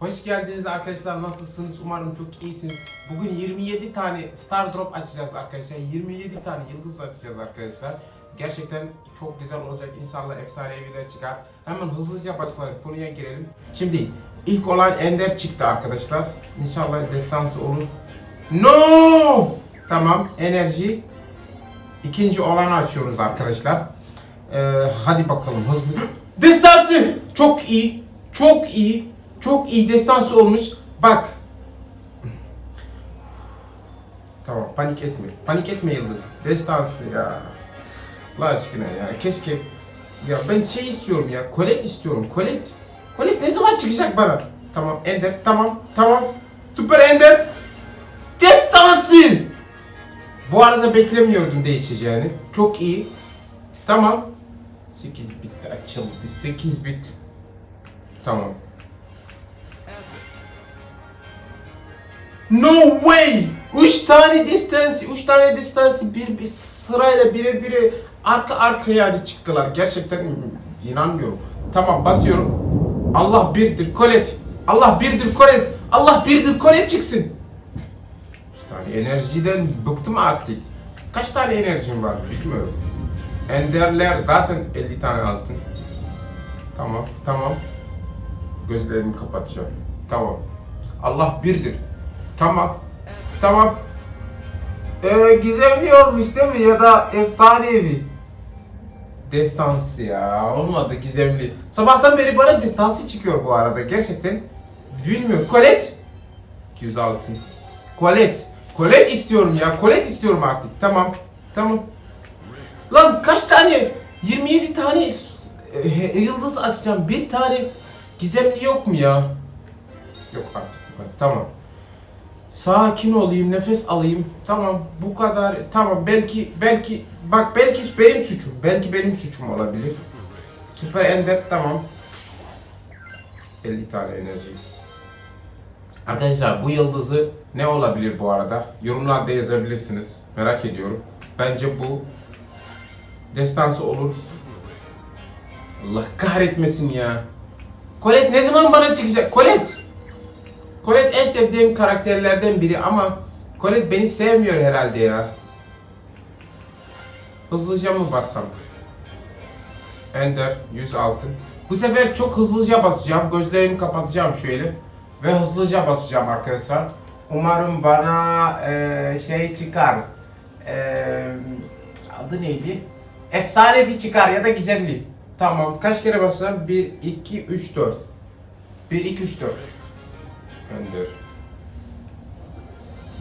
Hoş geldiniz arkadaşlar. Nasılsınız? Umarım çok iyisiniz. Bugün 27 tane Star Drop açacağız arkadaşlar. 27 tane yıldız açacağız arkadaşlar. Gerçekten çok güzel olacak. İnşallah efsane evler çıkar. Hemen hızlıca başlayalım. Konuya girelim. Şimdi ilk olan Ender çıktı arkadaşlar. İnşallah destansı olur. No! Tamam. Enerji. İkinci olanı açıyoruz arkadaşlar. Ee, hadi bakalım hızlı. Destansı! Çok iyi. Çok iyi. Çok iyi destansı olmuş. Bak. Tamam panik etme. Panik etme Yıldız. Destansı ya. Allah aşkına ya. Keşke. Ya ben şey istiyorum ya. Kolet istiyorum. Kolet. Kolet ne zaman çıkacak bana? Tamam Ender. Tamam. Tamam. Süper Ender. Destansı! Bu arada beklemiyordum değişeceğini. Çok iyi. Tamam. 8 bit açıldı. 8 bit. Tamam. No way! 3 tane distansı, 3 tane distansı bir, bir sırayla bire bire arka arkaya hadi çıktılar. Gerçekten inanmıyorum. Tamam basıyorum. Allah birdir Kolet. Allah birdir Kolet. Allah birdir Kolet çıksın. 3 tane enerjiden bıktım artık. Kaç tane enerjim var bilmiyorum. Enderler zaten 50 tane altın. Tamam, tamam. Gözlerimi kapatacağım. Tamam. Allah birdir. Tamam. Tamam. Ee, gizemli olmuş değil mi? Ya da efsanevi. Destansı ya. Olmadı gizemli. Sabahtan beri bana destansı çıkıyor bu arada. Gerçekten. Bilmiyorum. Kolet. 200 altın. Kolet. Kolet istiyorum ya. Kolet istiyorum artık. Tamam. Tamam. Lan kaç tane? 27 tane e, yıldız açacağım. Bir tane gizemli yok mu ya? Yok artık. Tamam. Sakin olayım, nefes alayım. Tamam, bu kadar. Tamam, belki belki bak belki benim suçum. Belki benim suçum olabilir. Süper Ender tamam. 50 tane enerji. Arkadaşlar bu yıldızı ne olabilir bu arada? Yorumlarda yazabilirsiniz. Merak ediyorum. Bence bu destansı olur. Allah kahretmesin ya. Colette ne zaman bana çıkacak? Colette! Colette en sevdiğim karakterlerden biri ama Colette beni sevmiyor herhalde ya. Hızlıca mı bassam? Ender 100 altın. Bu sefer çok hızlıca basacağım. Gözlerimi kapatacağım şöyle. Ve hızlıca basacağım arkadaşlar. Umarım bana eee, şey çıkar. Eee, adı neydi? Efsanevi çıkar ya da gizemli. Tamam. Kaç kere basacağım? 1, 2, 3, 4. 1, 2, 3, 4. Ender.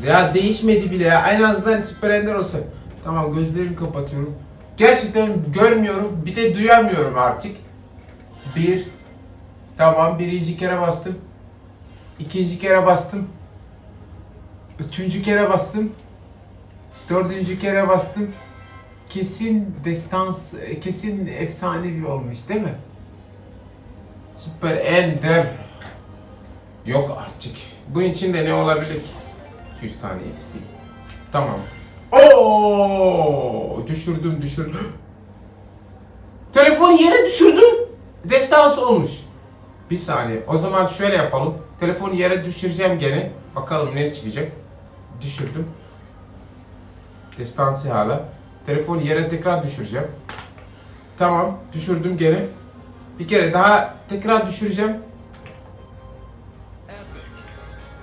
Ya değişmedi bile ya. En azından Super Ender olsa. Tamam gözlerimi kapatıyorum. Gerçekten görmüyorum. Bir de duyamıyorum artık. Bir. Tamam birinci kere bastım. İkinci kere bastım. Üçüncü kere bastım. Dördüncü kere bastım. Kesin destans, kesin efsanevi olmuş değil mi? Süper Ender. Yok artık. Bunun içinde ne olabilir ki? 200 tane XP. Tamam. Oo, düşürdüm düşürdüm. Telefonu yere düşürdüm. Destansı olmuş. Bir saniye. O zaman şöyle yapalım. Telefonu yere düşüreceğim gene. Bakalım ne çıkacak. Düşürdüm. Destansı hala. Telefonu yere tekrar düşüreceğim. Tamam. Düşürdüm gene. Bir kere daha tekrar düşüreceğim.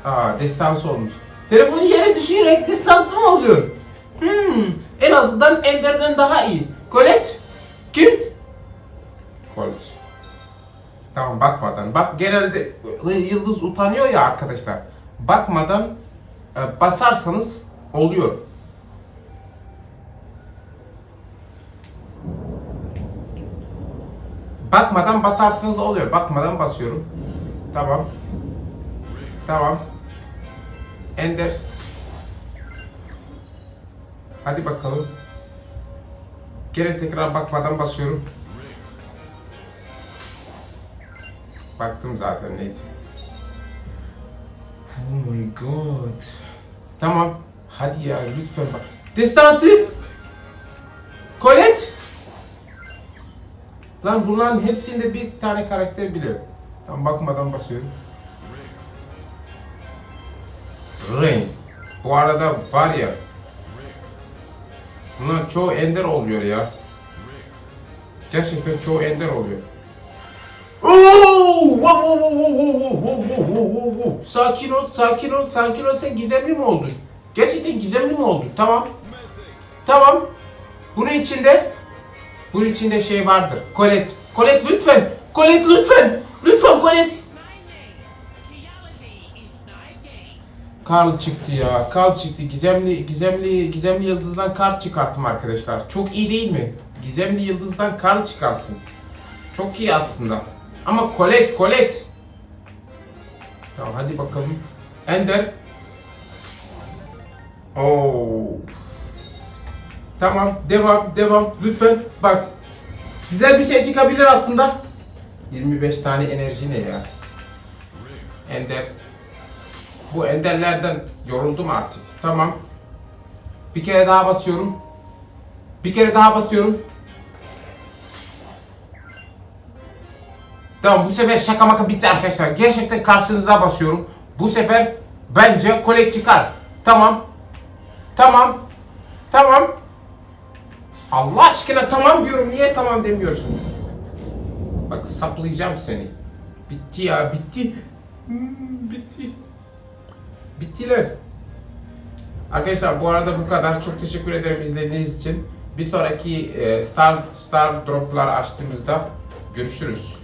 Aa destansı olmuş. Telefonu yere düşürerek destansı mı oluyor? Hmm, en azından Ender'den daha iyi. Colette? Kim? Colette. Tamam bakmadan. Bak genelde yıldız utanıyor ya arkadaşlar. Bakmadan e, basarsanız oluyor. Bakmadan basarsanız oluyor. Bakmadan basıyorum. Tamam. Tamam. Ender. Hadi bakalım. Gene tekrar bakmadan basıyorum. Baktım zaten neyse. Oh my god. Tamam. Hadi ya lütfen bak. Destansı. Colette. Lan bunların hepsinde bir tane karakter biliyor. Tam bakmadan basıyorum. Rain. Bu arada var ya. Bunlar çoğu ender oluyor ya. Gerçekten çoğu ender oluyor. Oo! Sakin ol, sakin ol, sakin ol. Sen gizemli mi oldun? Gerçekten gizemli mi oldun? Tamam. Tamam. Bunun içinde bunun içinde şey vardır. Kolet. Kolet lütfen. Kolet lütfen. Lütfen Kolet. Karl çıktı ya. Karl çıktı. Gizemli gizemli gizemli yıldızdan Karl çıkarttım arkadaşlar. Çok iyi değil mi? Gizemli yıldızdan Karl çıkarttım. Çok iyi aslında. Ama Colette, Colette. Tamam hadi bakalım. Ender. Oo. Tamam, devam, devam. Lütfen bak. Güzel bir şey çıkabilir aslında. 25 tane enerji ne ya? Ender. Bu enderlerden yoruldum artık. Tamam. Bir kere daha basıyorum. Bir kere daha basıyorum. Tamam bu sefer şaka maka bitti arkadaşlar. Gerçekten karşınıza basıyorum. Bu sefer bence kolek çıkar. Tamam. Tamam. Tamam. Allah aşkına tamam diyorum. Niye tamam demiyorsun? Bak saplayacağım seni. Bitti ya bitti. Hmm, bitti. Bittiler. Arkadaşlar bu arada bu kadar. Çok teşekkür ederim izlediğiniz için. Bir sonraki e, Star Star Drop'lar açtığımızda görüşürüz.